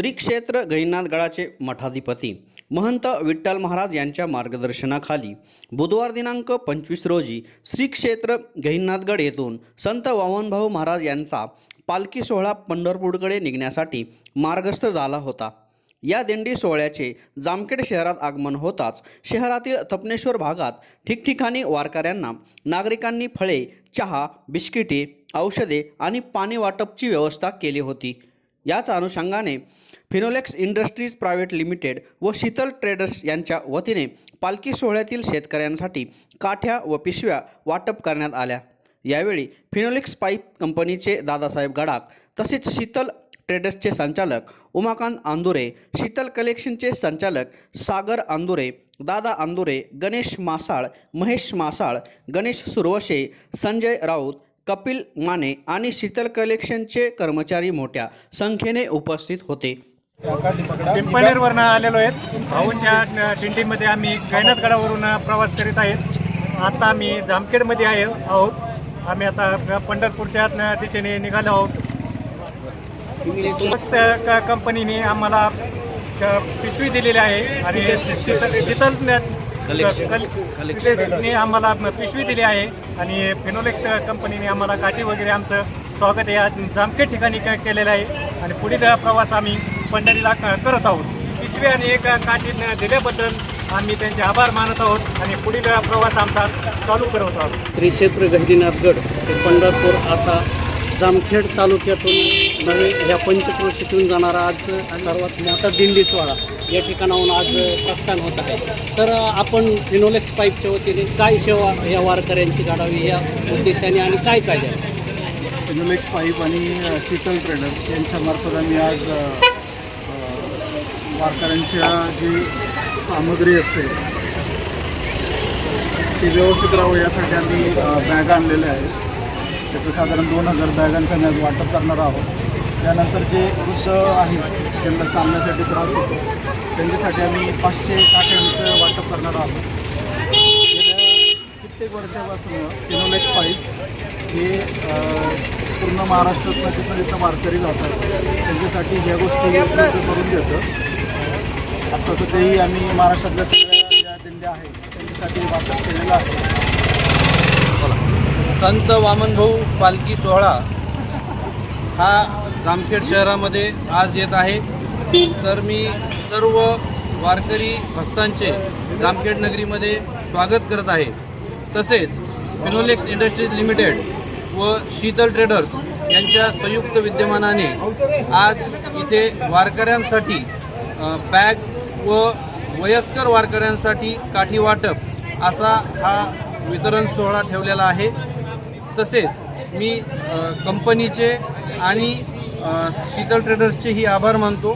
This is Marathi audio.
श्री क्षेत्र गहिनाथगडाचे मठाधिपती महंत विठ्ठल महाराज यांच्या मार्गदर्शनाखाली बुधवार दिनांक पंचवीस रोजी श्री क्षेत्र गहिनाथगड येथून संत वामनभाऊ महाराज यांचा पालखी सोहळा पंढरपूरकडे निघण्यासाठी मार्गस्थ झाला होता. या दिंडी सोहळ्याचे जामखेड शहरात आगमन होताच शहरातील तपनेश्वर भागात ठिकठिकाणी वारकऱ्यांना नागरिकांनी फळे चहा बिस्किटे औषधे आणि पाणी वाटपची व्यवस्था केली होती. याच अनुषंगाने फिनोलेक्स इंडस्ट्रीज प्रायव्हेट लिमिटेड व शीतल ट्रेडर्स यांच्या वतीने पालखी सोहळ्यातील शेतकऱ्यांसाठी काठ्या व पिशव्या वाटप करण्यात आल्या. यावेळी फिनोलेक्स पाईप कंपनीचे दादासाहेब गडाख तसेच शीतल ट्रेडर्सचे संचालक उमाकांत आंदुरे शीतल कलेक्शनचे संचालक सागर आंदुरे दादा आंदुरे गणेश मासाळ महेश मासाळ गणेश सुरवशे संजय राऊत कपिल माने आणि शीतल कलेक्शनचे कर्मचारी मोठ्या संख्येने उपस्थित होते. पिंपळनेरवरनं आलेलो आहेत. भाऊंच्या दिंडीमध्ये आम्ही गैनाथगडावरून प्रवास करीत आहेत. आता आम्ही जामखेडमध्ये आहे आहोत. आम्ही आता पंढरपूरच्या दिशेने निघालो आहोत. कंपनीने आम्हाला पिशवी दिलेली आहे. आणि शीतल आम्हाला पिशवी दिली आहे. आणि फिनोलेक्स कंपनीने आम्हाला काठी वगैरे आमचं स्वागत या जामखेड ठिकाणी केलेलं आहे. आणि पुढील प्रवास आम्ही पंढरीला करत आहोत. पिशवी आणि एक काठी दिल्याबद्दल आम्ही त्यांचे आभार मानत आहोत. आणि पुढील प्रवास आमचा चालू करत आहोत. श्री क्षेत्र गहिनीनाथगड ते पंढरपूर असा जामखेड तालुक्यातून नवे ह्या पंचक्रोशीतून जाणारा आज सर्वात मोठा दिंडी सोहळा या ठिकाणाहून आज प्रस्थान होत आहे. तर आपण फिनोलेक्स पाईपच्या वतीने काय सेवा या वारकऱ्यांची काढावी या उद्देशाने आणि काय काय द्यावे फिनोलेक्स पाईप आणि शीतल ट्रेडर्स यांच्यामार्फत आम्ही आज वारकऱ्यांच्या जी सामग्री असते ती व्यवस्थित राहावं यासाठी आम्ही बॅगा आणलेल्या आहेत. त्याचं साधारण दोन हजार बॅगांचं आम्ही आज वाटप करणार आहोत. त्यानंतर जे वृद्ध आहेत ज्यांना चालण्यासाठी त्रास होतो त्यांच्यासाठी आम्ही पाचशे काट्यांचं वाटप करणार आहोत. गेल्या कित्येक वर्षापासून फिनोलेक्स पाईप हे पूर्ण महाराष्ट्रात जिथं वारकरी जातात. त्यांच्यासाठी ह्या गोष्टी उपलब्ध करून देतं. आता सध्याही आम्ही महाराष्ट्रातल्या सगळ्या ज्या दिंड्या आहेत त्यांच्यासाठी वाटप केलेलं आहे. संत वामनभाऊ पालखी सोहळा हा जामखेड शहरामध्ये आज येत आहे. तर मी सर्व वारकरी भक्तांचे जामखेड नगरीमध्ये स्वागत करत आहे. तसेच फिनोलेक्स इंडस्ट्रीज लिमिटेड व शीतल ट्रेडर्स यांच्या संयुक्त विद्यमानाने आज इथे वारकऱ्यांसाठी बॅग व वयस्कर वारकऱ्यांसाठी काठी वाटप असा हा वितरण सोहळा ठेवलेला आहे. तसेच मी कंपनीचे आणि शीतल ट्रेडर्सचेही आभार मानतो.